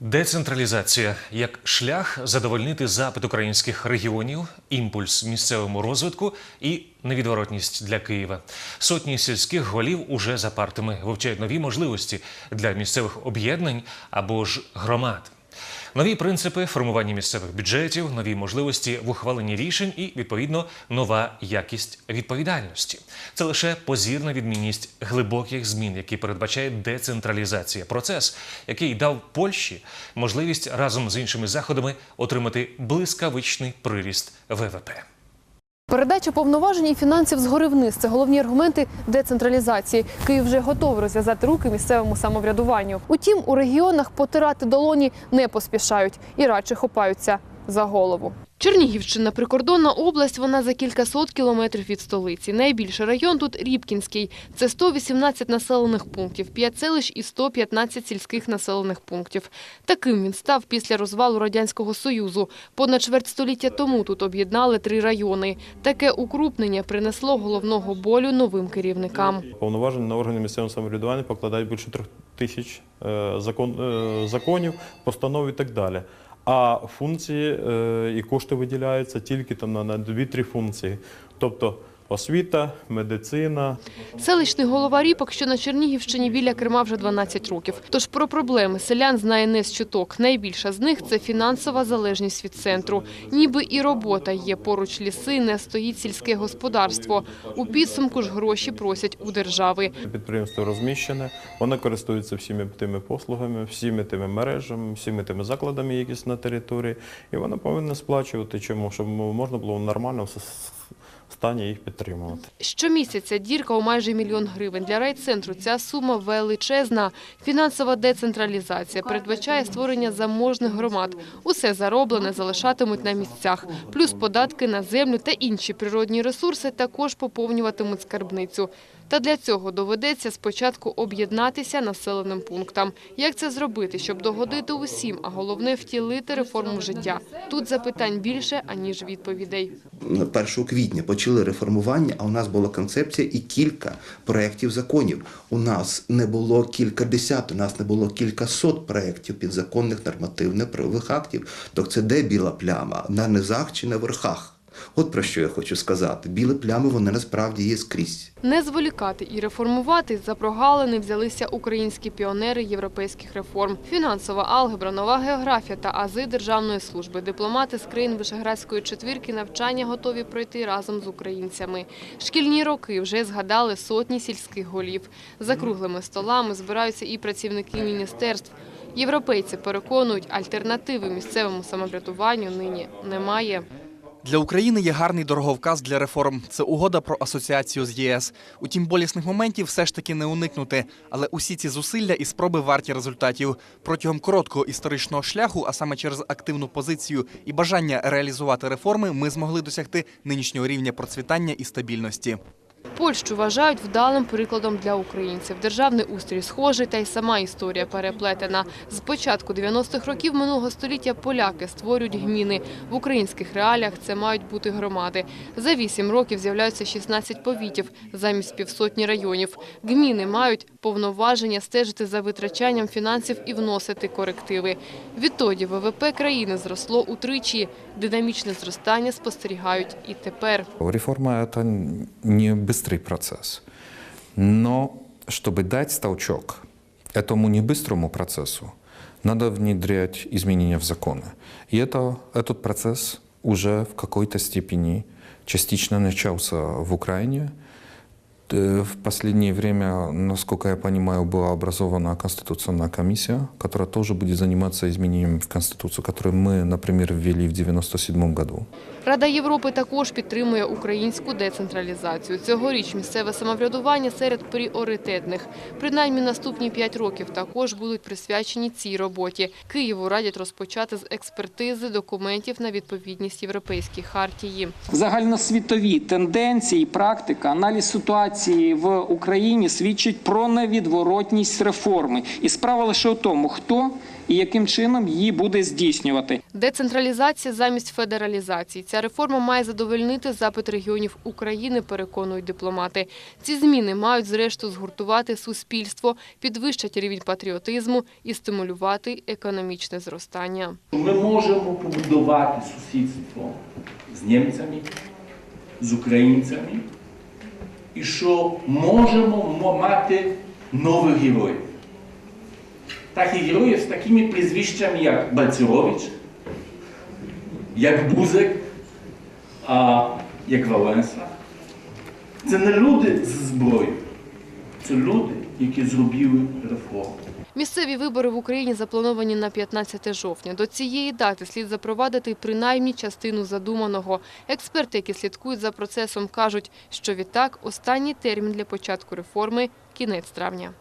Децентралізація як шлях задовольнити запит українських регіонів, імпульс місцевому розвитку і невідворотність для Києва. Сотні сільських голів уже за партами вивчають нові можливості для місцевих об'єднань або ж громад. Нові принципи формування місцевих бюджетів, нові можливості в ухваленні рішень і, відповідно, нова якість відповідальності. Це лише позірна відмінність глибоких змін, які передбачає децентралізація. Процес, який дав Польщі можливість разом з іншими заходами отримати блискавичний приріст ВВП. Передача повноважень і фінансів згори вниз це головні аргументи децентралізації. Київ вже готовий розв'язати руки місцевому самоврядуванню. Утім, у регіонах потирати долоні не поспішають і радше хопаються за голову. Чернігівщина прикордонна область. Вона за кількасот кілометрів від столиці. Найбільший район тут Рібкінський. Це 118 населених пунктів, 5 селищ і 115 сільських населених пунктів. Таким він став після розвалу радянського союзу. Понад чверть століття тому тут об'єднали три райони. Таке укрупнення принесло головного болю новим керівникам. Повноваження на органи місцевого самоврядування покладають більше трьох тисяч е, е, законів, постанов і так далі. А функції е, і кошти виділяються тільки там на, на дві-три функції. Тобто освіта, медицина, Селищний голова Ріпок, що на Чернігівщині біля Крима вже 12 років. Тож про проблеми селян знає не з чуток. Найбільша з них це фінансова залежність від центру. Ніби і робота є поруч ліси, не стоїть сільське господарство. У підсумку ж гроші просять у держави. підприємство розміщене, воно користується всіми тими послугами, всіми тими мережами, всіми тими закладами, які на території, і воно повинно сплачувати чому, щоб можна було с- стані їх підтримувати. Щомісяця дірка у майже мільйон гривень. Для райцентру ця сума величезна. Фінансова децентралізація передбачає створення заможних громад. Усе зароблене залишатимуть на місцях. Плюс податки на землю та інші природні ресурси також поповнюватимуть скарбницю. Та для цього доведеться спочатку об'єднатися населеним пунктам. Як це зробити, щоб догодити усім, а головне втілити реформу життя? Тут запитань більше, аніж відповідей. 1 квітня почали реформування, а у нас була концепція і кілька проєктів законів. У нас не було кількадесят, у нас не було кількасот проєктів підзаконних нормативних правових актів. Тобто це де біла пляма? На низах чи на верхах? От про що я хочу сказати. Білі плями вони насправді є скрізь. Не зволікати і реформувати за прогалини взялися українські піонери європейських реформ. Фінансова алгебра, нова географія та ази державної служби. Дипломати з країн Вишеградської четвірки навчання готові пройти разом з українцями. Шкільні роки вже згадали сотні сільських голів. За круглими столами збираються і працівники міністерств. Європейці переконують, альтернативи місцевому самоврядуванню нині немає. Для України є гарний дороговказ для реформ. Це угода про асоціацію з ЄС. Утім, болісних моментів все ж таки не уникнути. Але усі ці зусилля і спроби варті результатів. Протягом короткого історичного шляху, а саме через активну позицію і бажання реалізувати реформи, ми змогли досягти нинішнього рівня процвітання і стабільності. Польщу вважають вдалим прикладом для українців. Державний устрій схожий, та й сама історія переплетена. З початку 90-х років минулого століття поляки створюють гміни. В українських реаліях це мають бути громади. За вісім років з'являються 16 повітів замість півсотні районів. Гміни мають повноваження стежити за витрачанням фінансів і вносити корективи. Відтоді ВВП країни зросло утричі. Динамічне зростання спостерігають і тепер. Реформа – это не быстрый процесс. Но чтобы дать толчок этому не быстрому процессу, надо внедрять изменения в законы. И это, этот процесс уже в какой-то степени частично начался в Украине. Э, В последнее время, насколько я понимаю, была образована Конституционная комиссия, которая тоже будет заниматься изменением в Конституцию, которую мы, например, ввели в 1997 году. Рада Європи також підтримує українську децентралізацію. Цьогоріч місцеве самоврядування серед пріоритетних. Принаймні наступні п'ять років також будуть присвячені цій роботі. Києву радять розпочати з експертизи документів на відповідність європейській хартії. загальносвітові тенденції, практика, аналіз ситуації децентралізації в Україні свідчить про невідворотність реформи. І справа лише в тому, хто і яким чином її буде здійснювати. Децентралізація замість федералізації. Ця реформа має задовольнити запит регіонів України, переконують дипломати. Ці зміни мають зрештою згуртувати суспільство, підвищать рівень патріотизму і стимулювати економічне зростання. Ми можемо побудувати сусідство з німцями, з українцями, і що можемо мати нових героїв. Таких героїв з такими прізвищами, як Бальцерович, як Бузик, а, як Валенса. Це не люди з зброєю, це люди, які зробили реформу. Місцеві вибори в Україні заплановані на 15 жовтня. До цієї дати слід запровадити принаймні частину задуманого. Експерти, які слідкують за процесом, кажуть, що відтак останній термін для початку реформи – кінець травня.